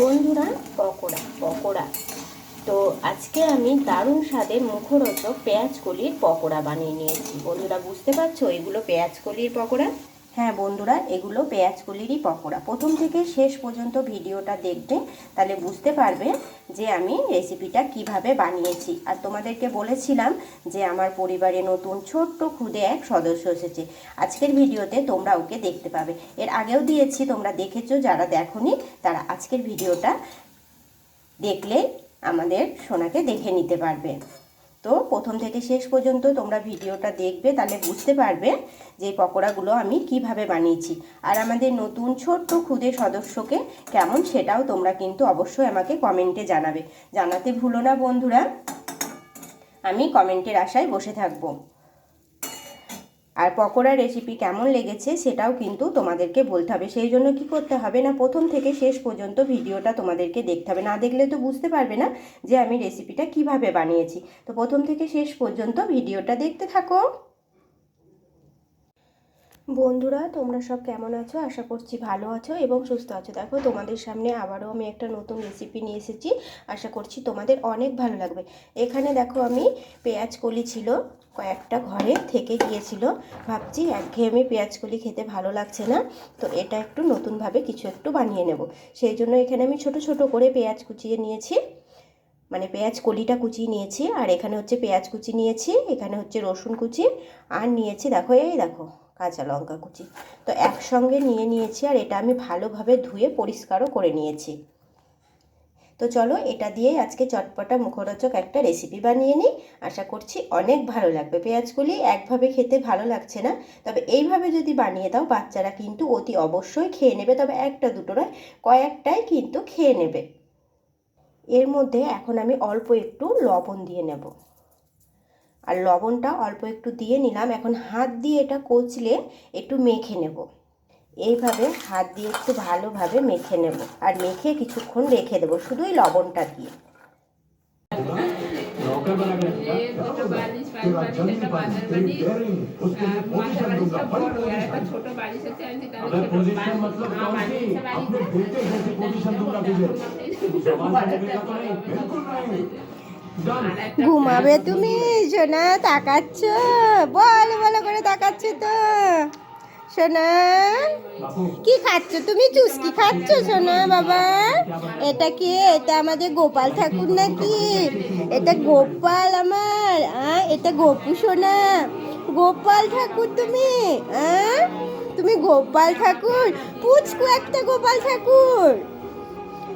বন্ধুরা, পকোড়া পকোড়া। তো আজকে আমি দারুণ স্বাদের মুখরোচক পেঁয়াজ কলির পকোড়া বানিয়ে নিয়েছি। বন্ধুরা, বুঝতে পারছ? এগুলো পেঁয়াজ কলির পকোড়া। হ্যাঁ বন্ধুরা, এগুলো পেঁয়াজ কলিরই পকোড়া। প্রথম থেকে শেষ পর্যন্ত ভিডিওটা দেখবে, তাহলে বুঝতে পারবে যে আমি রেসিপিটা কীভাবে বানিয়েছি। আর তোমাদেরকে বলেছিলাম যে আমার পরিবারে নতুন ছোট্ট খুদে এক সদস্য এসেছে। আজকের ভিডিওতে তোমরা ওকে দেখতে পাবে। এর আগেও দিয়েছি, তোমরা দেখেছ, যারা দেখোনি, তারা আজকের ভিডিওটা দেখলে আমাদের সোনাকে দেখে নিতে পারবে। তো প্রথম থেকে শেষ পর্যন্ত তোমরা ভিডিওটা দেখবে, তাহলে বুঝতে পারবে যে পকোড়াগুলো আমি কীভাবে বানিয়েছি। আর আমাদের নতুন ছোট্ট ক্ষুদে সদস্যকে কেমন সেটাও তোমরা কিন্তু অবশ্যই আমাকে কমেন্টে জানাবে। জানাতে ভুলো না বন্ধুরা। আমি কমেন্টের আশায় বসে থাকব। আর পকোড়ার রেসিপি কেমন লেগেছে সেটাও কিন্তু তোমাদেরকে বলতে হবে। সেই জন্য কি করতে হবে না, প্রথম থেকে শেষ পর্যন্ত ভিডিওটা তোমাদেরকে দেখতে হবে। না দেখলে তো বুঝতে পারবে না যে আমি রেসিপিটা কীভাবে বানিয়েছি। তো প্রথম থেকে শেষ পর্যন্ত ভিডিওটা দেখতে থাকো। বন্ধুরা, তোমরা সব কেমন আছো? আশা করছি ভালো আছো এবং সুস্থ আছো। দেখো, তোমাদের সামনে আবারও আমি একটা নতুন রেসিপি নিয়ে এসেছি। আশা করছি তোমাদের অনেক ভালো লাগবে। এখানে দেখো, আমি পেঁয়াজ কলি ছিল, কয়েকটা ঘরে থেকে গিয়েছিল ভাবছি, একঘেয়েমি পেঁয়াজ কলি খেতে ভালো লাগছে না, তো এটা একটু নতুনভাবে কিছু একটু বানিয়ে নেব। সেই জন্য এখানে আমি ছোট ছোট করে পেঁয়াজ কুচিয়ে নিয়েছি মানে পেঁয়াজ কলিটা কুচিয়ে নিয়েছি। আর এখানে হচ্ছে পেঁয়াজ কুচি নিয়েছি, এখানে হচ্ছে রসুন কুচি, আর নিয়েছি, দেখো, এই দেখো কাঁচা লঙ্কা কুচি। তো একসঙ্গে নিয়ে নিয়েছি আর এটা আমি ভালোভাবে ধুয়ে পরিষ্কারও করে নিয়েছি। তো চলো এটা দিয়েই আজকে চটপটা মুখরোচক একটা রেসিপি বানিয়ে নিই। আশা করছি অনেক ভালো লাগবে। পেঁয়াজগুলি একভাবে খেতে ভালো লাগছে না। তবে এইভাবে যদি বানিয়ে দাও, বাচ্চারা কিন্তু অতি অবশ্যই খেয়ে নেবে। তবে একটা দুটো নয়, কয়েকটাই কিন্তু খেয়ে নেবে। এর মধ্যে এখন আমি অল্প একটু লবণ দিয়ে নেব। আর লবণটা অল্প একটু দিয়ে নিলাম এখন হাত দিয়ে এটা কচলে একটু মেখে নেব এইভাবে হাত দিয়ে একটু ভালোভাবে মেখে নেব আর মেখে কিছুক্ষণ রেখে দেবো শুধুই লবণটা দিয়ে ছোট ঘুমাবে তুমি সোনা তাকাচ্ছ? বল বলো করে তাকাচ্ছ তো। সোনা কি খাচ্ছ? তুমি চুস্কি খাচ্ছ সোনা বাবা? এটা কি? এটা আমাদের গোপাল ঠাকুর নাকি? এটা গোপাল আমার এটা গোপু সোনা। গোপাল ঠাকুর তুমি তুমি গোপাল ঠাকুর? পুচকু একটা গোপাল ঠাকুর।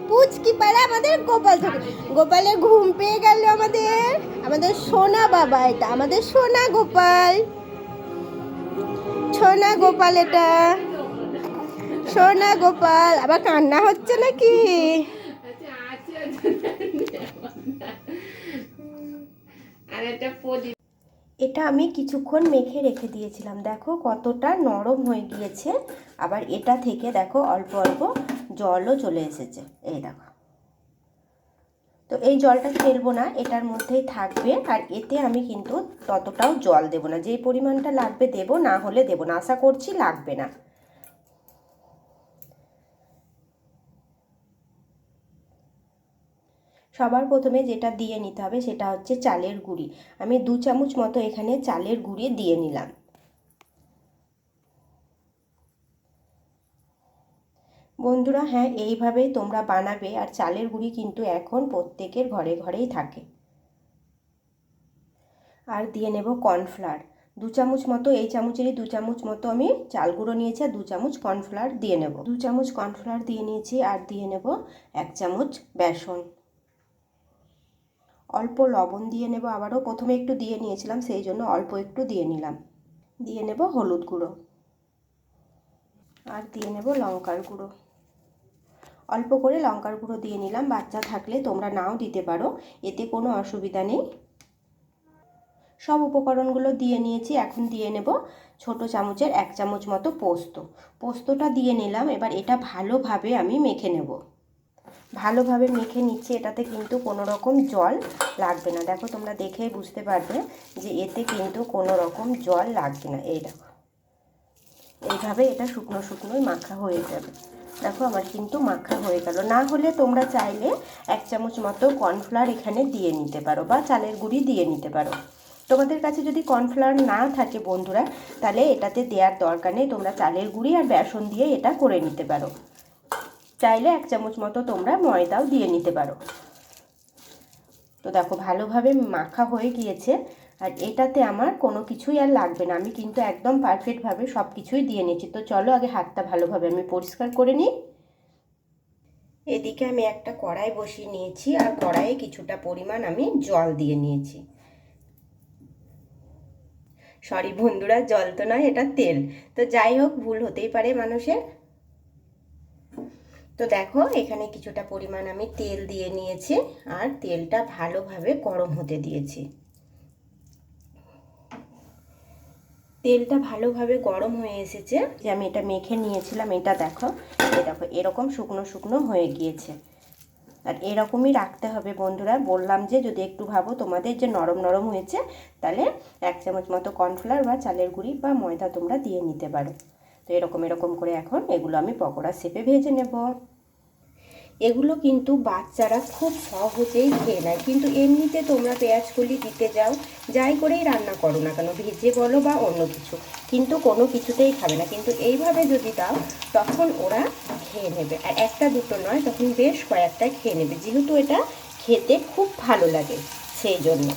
পুচকি পাড়া আমাদের গোপাল ঠাকুর গোপালের ঘুম পেয়ে গেল আমাদের। আমাদের সোনা বাবা এটা আমাদের সোনা গোপাল। সোনা গোপাল এটা। সোনা গোপাল আবার কান্না হচ্ছে নাকি? আচ্ছা, আছে, আছে। আর একটা প্রদীপ এটা আমি কিছুক্ষণ মেখে রেখে দিয়েছিলাম। দেখো কতটা নরম হয়ে গিয়েছে। আবার এটা থেকে দেখো অল্প অল্প জলও চলে এসেছে। এই দেখো। তো এই জলটা ফেলব না, এটার মধ্যেই থাকবে। আর এতে আমি কিন্তু ততটাও জল দেব না। যেই পরিমাণটা লাগবে দেব, না হলে দেব না। আশা করছি লাগবে না। সবার প্রথমে যেটা দিয়ে নিতে হবে সেটা হচ্ছে চালের গুঁড়ি। আমি দু চামচ মতো এখানে চালের গুঁড়ি দিয়ে নিলাম। বন্ধুরা হ্যাঁ এইভাবেই তোমরা বানাবে আর চালের গুঁড়ি কিন্তু এখন প্রত্যেকের ঘরে ঘরেই থাকে। আর দিয়ে নেব কর্নফ্লাওয়ার। দু চামচ মতো, এই চামচেরই দু চামচ মতো আমি চাল গুঁড়ো নিয়েছি আর দু চামচ কর্নফ্লাওয়ার দিয়ে নেব। দু চামচ কর্নফ্লাওয়ার দিয়ে নিয়েছি আর দিয়ে নেব এক চামচ বেসন। অল্প লবণ দিয়ে নেব, আবারও প্রথমে একটু দিয়ে নিয়েছিলাম, সেই জন্য অল্প একটু দিয়ে নিলাম। দিয়ে নেব হলুদ গুঁড়ো। আর দিয়ে নেব লঙ্কার গুঁড়ো। অল্প করে লঙ্কার গুঁড়ো দিয়ে নিলাম, বাচ্চা থাকলে তোমরা নাও দিতে পারো, এতে কোনো অসুবিধা নেই। সব উপকরণগুলো দিয়ে নিয়েছি, এখন দিয়ে নেব ছোট চামচের এক চামচ মতো পোস্ত। পোস্তটা দিয়ে নিলাম, এবার এটা ভালোভাবে আমি মেখে নেব। ভালোভাবে মেখে নিচ্ছি, এটাতে কিন্তু কোনো রকম জল লাগবে না। দেখো, তোমরা দেখেই বুঝতে পারবে যে এতে কিন্তু কোনো রকম জল লাগবে না। এই দেখো, এইভাবে এটা শুকনো শুকনোই মাখা হয়ে যাবে। দেখো, আমার কিন্তু মাখা হয়ে গেল। না হলে তোমরা চাইলে এক চামচ মতো কর্নফ্লাওয়ার এখানে দিয়ে নিতে পারো বা চালের গুঁড়ি দিয়ে নিতে পারো। তোমাদের কাছে যদি কর্নফ্লাওয়ার না থাকে বন্ধুরা, তাহলে এটাতে দেওয়ার দরকার নেই। তোমরা চালের গুঁড়ি আর বেসন দিয়ে এটা করে নিতে পারো। চাইলে এক চামচ মতো তোমরা ময়দাও দিয়ে নিতে পারো। তো দেখো, ভালোভাবে মাখা হয়ে গিয়েছে। আর এটাতে আমার কোনো কিছুই আর লাগবে না। আমি কিন্তু একদম পারফেক্টভাবে সব কিছুই দিয়ে নিয়েছি। তো চলো আগে হাতটা ভালোভাবে আমি পরিষ্কার করে নিই। এদিকে আমি একটা কড়াই বসিয়ে নিয়েছি। আর কড়াইয়ে কিছুটা পরিমাণ আমি জল দিয়ে নিয়েছি। সরি বন্ধুরা, জল তো নয়, এটা তেল। তো যাই হোক, ভুল হতেই পারে মানুষের। তো দেখো, এখানে কিছুটা পরিমাণ আমি তেল দিয়ে নিয়েছি আর তেলটা ভালোভাবে গরম হতে দিয়েছি। তেলটা ভালোভাবে গরম হয়ে এসেছে যে আমি এটা মেখে নিয়েছিলাম, এটা দেখো। দেখো, এরকম শুকনো শুকনো হয়ে গিয়েছে। আর এরকমই রাখতে হবে বন্ধুরা। বললাম যে যদি একটু ভাবো তোমাদের যে নরম নরম হয়েছে, তাহলে এক চামচ মতো কর্নফ্লাওয়ার বা চালের গুঁড়ি বা ময়দা তোমরা দিয়ে নিতে পারো। তো এরকম এরকম করে এখন এগুলো আমি পকোড়া শেপে ভেজে নেব। এগুলো কিন্তু বাচ্চারা খুব সহজেই খেয়ে নেয়। কিন্তু এমনিতে তোমরা পেঁয়াজ কলি দিতে যাও, যাই করেই রান্না করো না কেন, ভেজে বলো বা অন্য কিছু। কিন্তু কোনো কিছুতেই খাবে না। কিন্তু এইভাবে যদি দাও, তখন ওরা খেয়ে নেবে। আর একটা দুটো নয়, তখন বেশ কয়েকটা খেয়ে নেবে। যেহেতু এটা খেতে খুব ভালো লাগে, সেই জন্য।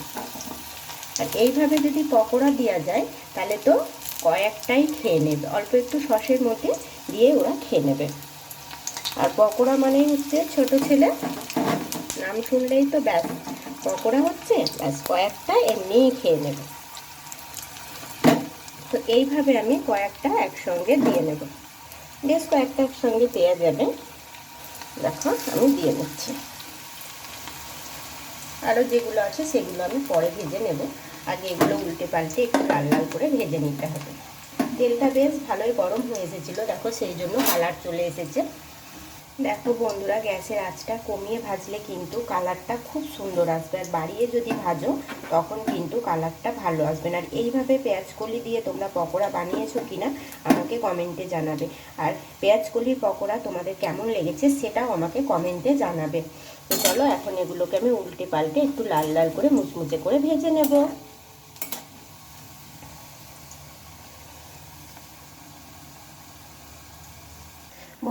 আর এইভাবে যদি পকোড়া দেওয়া যায়, তাহলে তো কয়েকটাই খেয়ে নেবে। অল্প একটু সসের মধ্যে দিয়ে ওরা খেয়ে নেবে। আর পকোড়া মানেই হচ্ছে ছোট ছেলে। নাম শুনলেই তো ব্যাস। পকোড়া হচ্ছে, ব্যাস, কয়েকটা এমনিই খেয়ে নেবে। তো এইভাবে আমি কয়েকটা একসঙ্গে দিয়ে নেব। বেশ কয়েকটা একসঙ্গে দেওয়া যাবে। দেখো, আমি দিয়ে নিচ্ছি। আরও যেগুলো আছে সেগুলো আমি পরে ভেজে নেব। আগে এগুলো উল্টে পাল্টে একটু লাল লাল করে ভেজে নিতে হবে। তেলটা বেশ ভালোই গরম হয়ে এসেছিল, দেখো সেই জন্য কালার চলে এসেছে। দেখো বন্ধুরা, গ্যাসের আঁচটা কমিয়ে ভাজলে কিন্তু কালারটা খুব সুন্দর আসবে। আর বাড়িয়ে যদি ভাজো, তখন কিন্তু কালারটা ভালো আসবে না। আর এইভাবে পেঁয়াজ কলি দিয়ে তোমরা পকোড়া বানিয়েছো কিনা, আমাকে কমেন্টে জানাবে। আর পেঁয়াজ কলির পকোড়া তোমাদের কেমন লেগেছে, সেটাও আমাকে কমেন্টে জানাবে। তো চলো, এখন এগুলোকে আমি উল্টে পাল্টে একটু লাল লাল করে মুচমুচে করে ভেজে নেব।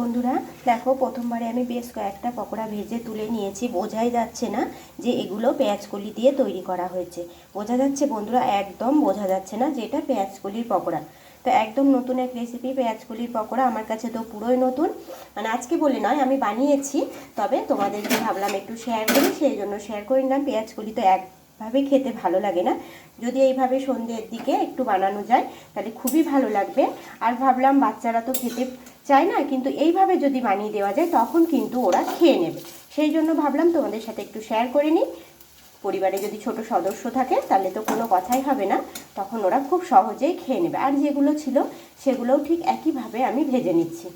বন্ধুরা, দেখো প্রথমবারে আমি বেশ কয়েকটা পকোড়া ভেজে তুলে নিয়েছি। বোঝাই যাচ্ছে না যে এগুলো পেঁয়াজ কলি দিয়ে তৈরি করা হয়েছে। বোঝা যাচ্ছে বন্ধুরা, একদম বোঝা যাচ্ছে না যে এটা পেঁয়াজ কলির পকোড়া। তো একদম নতুন এক রেসিপি পেঁয়াজ কলির পকোড়া, আমার কাছে তো পুরোই নতুন। মানে আজকে বলে নয়, আমি বানিয়েছি, তবে তোমাদেরকে ভাবলাম একটু শেয়ার করি, সেই জন্য শেয়ার করে নিলাম। পেঁয়াজ কলি তো এক ভাবে খেতে ভালো লাগে না। যদি এইভাবে সন্ধ্যের দিকে একটু বানানো যায়, তাহলে খুবই ভালো লাগবে। আর ভাবলাম বাচ্চারা তো খেতে চায় না, কিন্তু এইভাবে যদি বানিয়ে দেওয়া যায়, তখন কিন্তু ওরা খেয়ে নেবে। সেই জন্য ভাবলাম তোমাদের সাথে একটু শেয়ার করে নিই। পরিবারে যদি ছোট সদস্য থাকে, তাহলে তো কোনো কথাই হবে না। তখন ওরা খুব সহজেই খেয়ে নেবে। আর যেগুলো ছিল, সেগুলোও ঠিক একইভাবে আমি ভেজে নিচ্ছি।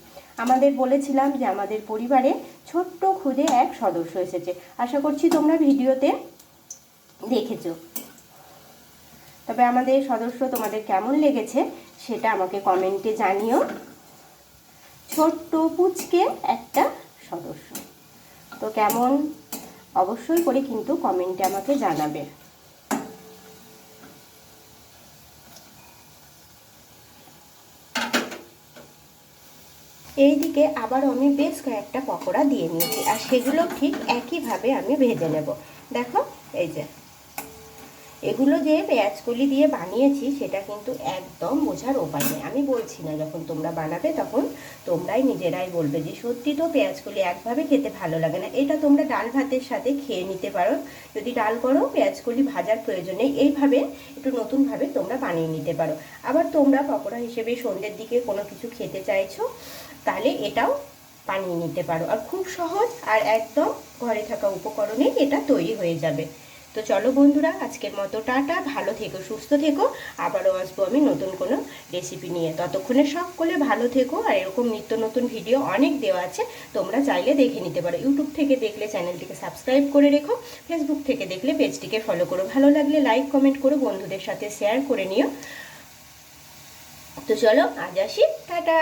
আমাদের বলেছিলাম যে আমাদের পরিবারে ছোট্ট খুদে এক সদস্য এসেছে। আশা করছি তোমরা ভিডিওতে দেখেছ। তবে আমাদের সদস্য তোমাদের কেমন লেগেছে, সেটা আমাকে কমেন্টে জানিও। ছোট্ট পুচকে একটা সদস্য। তো কেমন? অবশ্যই করে কিন্তু কমেন্টে আমাকে জানাবে। এইদিকে আবার আমি বেশ কয়েকটা পকোড়া দিয়ে নিয়েছি, আর সেগুলো ঠিক একইভাবে আমি ভেজে নেব। দেখো, এই যে। এগুলো যে পেঁয়াজ কলি দিয়ে বানিয়েছি, সেটা কিন্তু একদম বোঝার উপায় নেই। আমি বলছি না, যখন তোমরা বানাবে তখন তোমরাই নিজেরাই বলবে যে, সত্যি তো পেঁয়াজ কলি একভাবে খেতে ভালো লাগে না। এটা তোমরা ডাল ভাতের সাথে খেয়ে নিতে পারো। যদি ডাল করো পেঁয়াজ কলি ভাজার প্রয়োজন এইভাবে একটু নতুনভাবে তোমরা বানিয়ে নিতে পারো। আবার তোমরা পকোড়া হিসেবে সন্ধ্যের দিকে কোনো কিছু খেতে চাইছো, তাহলে এটাও বানিয়ে নিতে পারো। আর খুব সহজ আর একদম ঘরে থাকা উপকরণে এটা তৈরি হয়ে যাবে। তো চলো বন্ধুরা, আজকের মতো টাটা, ভালো থেকো, সুস্থ থেকো। আবারও আসব আমি নতুন কোনো রেসিপি নিয়ে। ততক্ষণে সকলে ভালো থেকো, আর এরকম নিত্য নতুন ভিডিও অনেক দেওয়া আছে, তোমরা চাইলে দেখে নিতে পারো। ইউটিউব থেকে দেখলে, চ্যানেলটিকে সাবস্ক্রাইব করে রেখো। ফেসবুক থেকে দেখলে পেজটিকে ফলো করো। ভালো লাগলে লাইক কমেন্ট করো, বন্ধুদের সাথে শেয়ার করে নিও। তো চলো, আজ আসি। টাটা!